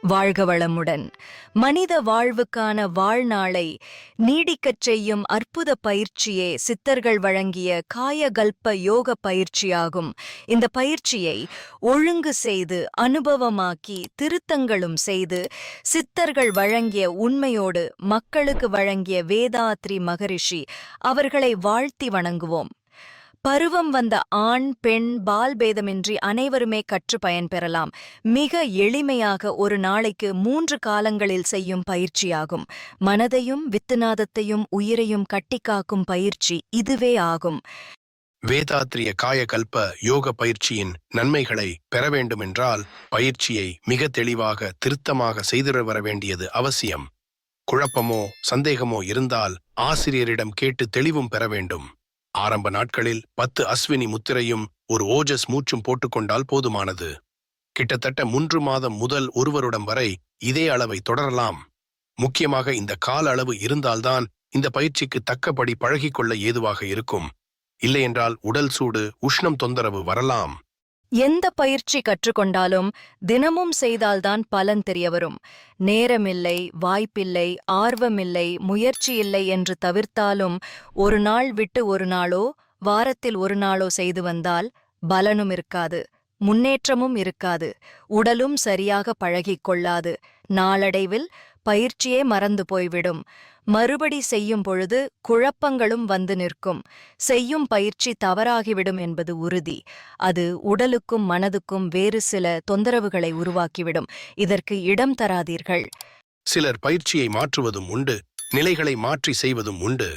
வாழ்க வளமுடன். மனித வாழ்வுக்கான வாழ்நாளை நீடிக்கச் செய்யும் அற்புத பயிற்சியே சித்தர்கள் வழங்கிய காயகல்ப யோக பயிற்சியாகும். இந்த பயிற்சியை ஒழுங்கு செய்து அனுபவமாக்கி திருத்தங்களும் செய்து சித்தர்கள் வழங்கிய உண்மையோடு மக்களுக்கு வழங்கிய வேதாத்ரி மகரிஷி அவர்களை வாழ்த்தி வணங்குவோம். பருவம் வந்த ஆண் பெண் பால் பேதமின்றி அனைவருமே கற்று பயன்பெறலாம் மிக எளிமையாக ஒரு நாளைக்கு மூன்று காலங்களில் செய்யும் பயிற்சியாகும். மனதையும் வித்துநாதத்தையும் உயிரையும் கட்டிக்காக்கும் பயிற்சி இதுவே ஆகும். வேதாத்ரிய காயகல்ப யோக பயிற்சியின் நன்மைகளை பெற வேண்டுமென்றால் பயிற்சியை மிக தெளிவாக திருத்தமாக செய்திட வர வேண்டியது அவசியம். குழப்பமோ சந்தேகமோ இருந்தால் ஆசிரியரிடம் கேட்டு தெளிவும் பெற வேண்டும். ஆரம்ப நாட்களில் பத்து அஸ்வினி முத்திரையும் ஒரு ஓஜஸ் மூச்சும் போட்டுக்கொண்டால் போதுமானது. கிட்டத்தட்ட மூன்று மாதம் முதல் ஒரு வருடம் வரை இதே அளவை தொடரலாம். முக்கியமாக இந்த கால அளவு இருந்தால்தான் இந்த பயிற்சிக்கு தக்கபடி பழகிக்கொள்ள ஏதுவாக இருக்கும். இல்லையென்றால் உடல் சூடு உஷ்ணம் தொந்தரவு வரலாம். எந்த பயிற்சி கற்றுக்கொண்டாலும் தினமும் செய்தால்தான் பலன் தெரியவரும். நேரமில்லை வாய்ப்பில்லை ஆர்வமில்லை முயற்சி இல்லை என்று தவிர்த்தாலும் ஒரு நாள் விட்டு ஒரு நாளோ வாரத்தில் ஒரு நாளோ செய்து வந்தால் பலனும் இருக்காது முன்னேற்றமும் இருக்காது உடலும் சரியாக பழகிக் கொள்ளாது. நாளடைவில் பயிற்சியே மறந்து போய்விடும். மறுபடி செய்யும் பொழுது குழப்பங்களும் வந்து நிற்கும். செய்யும் பயிற்சி தவறாகிவிடும் என்பது உறுதி. அது உடலுக்கும் மனதுக்கும் வேறு சில தொந்தரவுகளை உருவாக்கிவிடும். இதற்கு இடம் தராதீர்கள். சிலர் பயிற்சியை மாற்றுவதும் உண்டு நிலைகளை மாற்றி செய்வதும் உண்டு.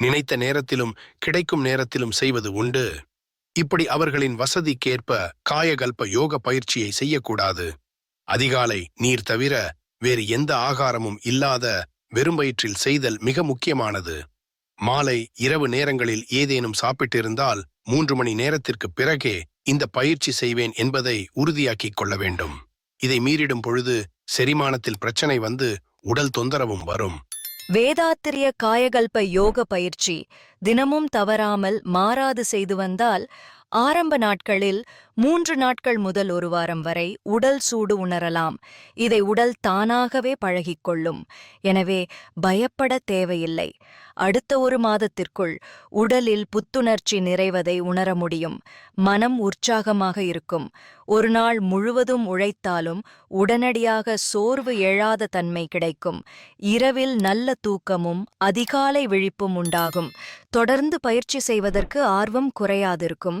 நினைத்த நேரத்திலும் கிடைக்கும் நேரத்திலும் செய்வது உண்டு. இப்படி அவர்களின் வசதிக்கேற்ப காயகல்ப யோக பயிற்சியை செய்யக்கூடாது. அதிகாலை நீர் தவிர வேறு எந்த ஆகாரமும் இல்லாத வெறும் வயிற்றில் செய்தல் மிக முக்கியமானது. மாலை இரவு நேரங்களில் ஏதேனும் சாப்பிட்டிருந்தால் மூன்று மணி நேரத்திற்கு பிறகே இந்த பயிற்சி செய்வேன் என்பதை உறுதியாக்கிக் கொள்ள வேண்டும். இதை மீறிடும் பொழுது செரிமானத்தில் பிரச்சனை வந்து உடல் தொந்தரவும் வரும். வேதாத்திரிய காயகல்ப யோக பயிற்சி. தினமும் தவறாமல் மாறாது செய்து வந்தால் ஆரம்ப நாட்களில் மூன்று நாட்கள் முதல் ஒரு வாரம் வரை உடல் சூடு உணரலாம். இதை உடல் தானாகவே பழகிக்கொள்ளும். எனவே பயப்பட தேவையில்லை. அடுத்த ஒரு மாதத்திற்குள் உடலில் புத்துணர்ச்சி நிறைவதை உணர முடியும். மனம் உற்சாகமாக இருக்கும். ஒரு நாள் முழுவதும் உழைத்தாலும் உடனடியாக சோர்வு எழாத தன்மை கிடைக்கும். இரவில் நல்ல தூக்கமும் அதிகாலை விழிப்பும் உண்டாகும். தொடர்ந்து பயிற்சி செய்வதற்கு ஆர்வம் குறையாதிருக்கும்.